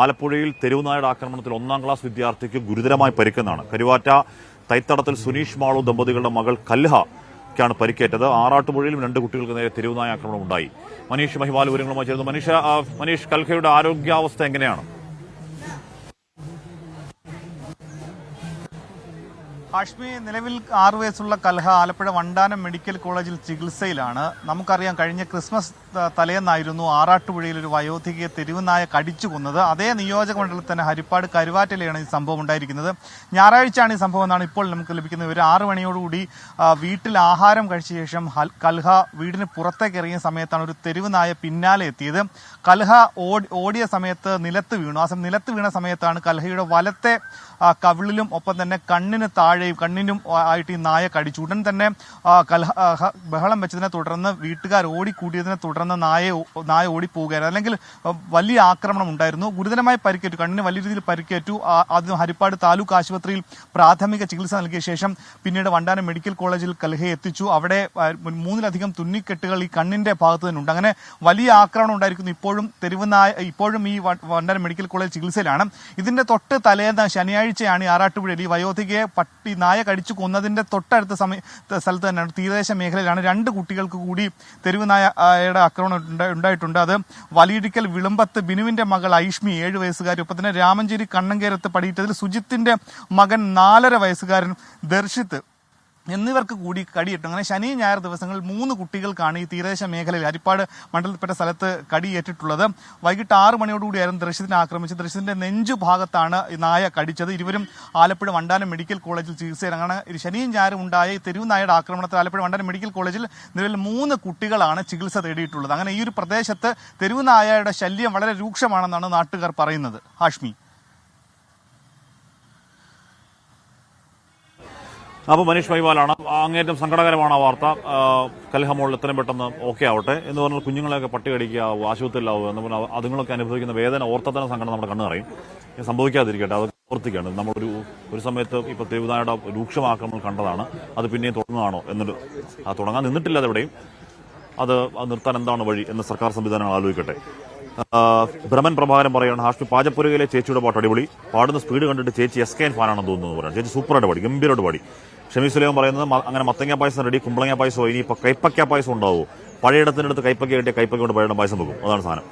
ആലപ്പുഴയിൽ തെരുവുനായുടെ ആക്രമണത്തിൽ ഒന്നാം ക്ലാസ് വിദ്യാർത്ഥിക്ക് ഗുരുതരമായി പരിക്കുന്നതാണ് കരുവാറ്റ തൈത്തടത്തിൽ സുനീഷ് മാളു ദമ്പതികളുടെ മകൾ കല്ഹയ്ക്കാണ് പരിക്കേറ്റത്. ആറാട്ടുപുഴയിലും രണ്ട് കുട്ടികൾക്ക് നേരെ തെരുവുനായ ആക്രമണം ഉണ്ടായി മനീഷ് മഹിമാൽ വിവരങ്ങളുമായി ചേർന്നു മനീഷ് മനീഷ് കൽഹയുടെ ആരോഗ്യാവസ്ഥ എങ്ങനെയാണ്? ഹാഷ്മി നിലവിൽ ആറു വയസ്സുള്ള കൽഹ ആലപ്പുഴ വണ്ടാനം മെഡിക്കൽ കോളേജിൽ ചികിത്സയിലാണ്. നമുക്കറിയാം കഴിഞ്ഞ ക്രിസ്മസ് തലേന്നായിരുന്നു ആറാട്ടുപുഴയിൽ ഒരു വയോധികയെ തെരുവുനായ കടിച്ചു കൊന്നത്. അതേ നിയോജക മണ്ഡലത്തിൽ തന്നെ ഹരിപ്പാട് കരുവാറ്റയിലാണ് ഈ സംഭവം ഉണ്ടായിരിക്കുന്നത്. ഞായറാഴ്ചയാണ് ഈ സംഭവം എന്നാണ് ഇപ്പോൾ നമുക്ക് ലഭിക്കുന്നത്. ഒരു ആറു മണിയോടുകൂടി വീട്ടിൽ ആഹാരം കഴിച്ച ശേഷം കൽഹ വീടിന് പുറത്തേക്ക് ഇറങ്ങിയ സമയത്താണ് ഒരു തെരുവുനായ പിന്നാലെ എത്തിയത്. കൽഹ ഓടിയ സമയത്ത് നിലത്ത് വീണു. ആ നിലത്ത് വീണ സമയത്താണ് കൽഹയുടെ വലത്തെ കവിളിലും ഒപ്പം തന്നെ കണ്ണിന് താഴെയും കണ്ണിനും ആയിട്ട് ഈ നായ കടിച്ചു ഉടൻ തന്നെ കലഹ ബഹളം വെച്ചതിനെ തുടർന്ന് വീട്ടുകാർ ഓടിക്കൂടിയതിനെ തുടർന്ന് നായ നായ ഓടിപ്പോവുകയായിരുന്നു. അല്ലെങ്കിൽ വലിയ ആക്രമണം ഉണ്ടായിരുന്നു. ഗുരുതരമായി പരിക്കേറ്റു. കണ്ണിന് വലിയ രീതിയിൽ പരിക്കേറ്റു. അത് ഹരിപ്പാട് താലൂക്ക് ആശുപത്രിയിൽ പ്രാഥമിക ചികിത്സ നൽകിയ ശേഷം പിന്നീട് വണ്ടാനം മെഡിക്കൽ കോളേജിൽ കലഹയെ എത്തിച്ചു. അവിടെ മൂന്നിലധികം തുന്നിക്കെട്ടുകൾ ഈ കണ്ണിന്റെ ഭാഗത്ത് തന്നെ ഉണ്ട്. അങ്ങനെ വലിയ ആക്രമണം ഉണ്ടായിരിക്കുന്നു. ഇപ്പോഴും തെരുവുനായ ഇപ്പോഴും ഈ വണ്ടാനം മെഡിക്കൽ കോളേജ് ചികിത്സയിലാണ്. ഇതിന്റെ തൊട്ട് തലേന്ന് ശനിയാഴ്ചയാണ് ഈ ആറാട്ടുപുഴയിൽ ഈ വയോധികയെ പട്ടി നായ കടിച്ചു കൊന്നതിന്റെ തൊട്ടടുത്ത സമയ സ്ഥലത്ത് തന്നെയാണ് തീരദേശ മേഖലയിലാണ്. രണ്ട് കുട്ടികൾക്ക് കൂടി തെരുവുനായയുടെ ആക്രമണം ഉണ്ടായിട്ടുണ്ട്. അത് വലിയിടിക്കൽ വിളുമ്പത്ത് ബിനുവിന്റെ മകൾ ഐഷ്മി ഏഴ് വയസ്സുകാരി ഒപ്പം തന്നെ രാമഞ്ചേരി കണ്ണങ്കേരത്ത് പടിയിട്ടതിൽ സുജിത്തിന്റെ മകൻ നാലര വയസ്സുകാരൻ ദർശിത്ത് എന്നിവർക്ക് കൂടി കടിയിട്ടു. അങ്ങനെ ശനി ഞായർ ദിവസങ്ങൾ മൂന്ന് കുട്ടികൾക്കാണ് ഈ തീരദേശ മേഖലയിൽ ഹരിപ്പാട് മണ്ഡലത്തിൽപ്പെട്ട സ്ഥലത്ത് കടിയേറ്റിട്ടുള്ളത്. വൈകിട്ട് ആറ് മണിയോടുകൂടിയായിരുന്നു ദൃശ്യത്തിനെ ആക്രമിച്ചത്. ദൃശ്യത്തിന്റെ നെഞ്ചു ഭാഗത്താണ് നായ കടിച്ചത്. ഇരുവരും ആലപ്പുഴ വണ്ടാനം മെഡിക്കൽ കോളേജിൽ ചികിത്സയിലാണ്. അങ്ങനെ ശനിയും ഞായറും ഉണ്ടായ ഈ തെരുവ് നായയുടെ ആക്രമണത്തിൽ ആലപ്പുഴ വണ്ടാനം മെഡിക്കൽ കോളേജിൽ നിലവിൽ മൂന്ന് കുട്ടികളാണ് ചികിത്സ തേടിയിട്ടുള്ളത്. അങ്ങനെ ഈ ഒരു പ്രദേശത്ത് തെരുവ് നായയുടെ ശല്യം വളരെ രൂക്ഷമാണെന്നാണ് നാട്ടുകാർ പറയുന്നത്. ഹാഷ്മി. അപ്പോൾ മനീഷ് വൈവാലാണ് അങ്ങേറ്റം സങ്കടകരമാണ് ആ വാർത്ത. കൽഹമോൾ എത്രയും പെട്ടെന്ന് ഓക്കെ ആവട്ടെ എന്ന് പറഞ്ഞാൽ കുഞ്ഞുങ്ങളെയൊക്കെ പട്ടി കടിക്കാവും ആശുപത്രിയിലാവും എന്ന് പറഞ്ഞാൽ അതുങ്ങളൊക്കെ അനുഭവിക്കുന്ന വേദന ഓർത്തത്തന്നെ സങ്കടം നമ്മുടെ കണ്ണു സംഭവിക്കാതിരിക്കട്ടെ. അത് ഓർത്തിക്കാണ് നമ്മളൊരു ഒരു സമയത്ത് ഇപ്പോൾ തിരുവിതായുടെ രൂക്ഷമാക്രമണം കണ്ടതാണ്. അത് പിന്നെയും തുടങ്ങുകയാണോ എന്നൊരു തുടങ്ങാൻ നിന്നിട്ടില്ല അതെവിടെയും അത് നിർത്താൻ എന്താണ് വഴി എന്ന് സർക്കാർ സംവിധാനങ്ങൾ ആലോചിക്കട്ടെ. ഭ്രമൻ പ്രഭാകരൻ പറയുകയാണ് ഹാഷ്മി പാചപ്പുരയിലെ ചേച്ചിയുടെ പാട്ട് അടിപൊളി. പാടുന്ന സ്പീഡ് കണ്ടിട്ട് ചേച്ചി എസ് കെ എൻ ഫാനാണെന്ന് തോന്നുന്നു പറയാം. ചേച്ചി സൂപ്പറായിട്ട് പാടി ഗംഭീരമായിട്ട് പാടി. ഷമീ സുലൈം പറയുന്നത് അങ്ങനെ മത്തങ്ങ പായസം റെഡി കുമ്പളങ്ങ പായസോ ഇനി ഇപ്പോൾ കൈപ്പക്ക പായസം ഉണ്ടാവുമോ പഴയിടത്തിനടുത്ത് കൈപ്പക്ക കിട്ടിയ കൈപ്പക്ക കൊണ്ട് പഴയുടെ പായസം വെക്കും. അതാണ് സാധനം.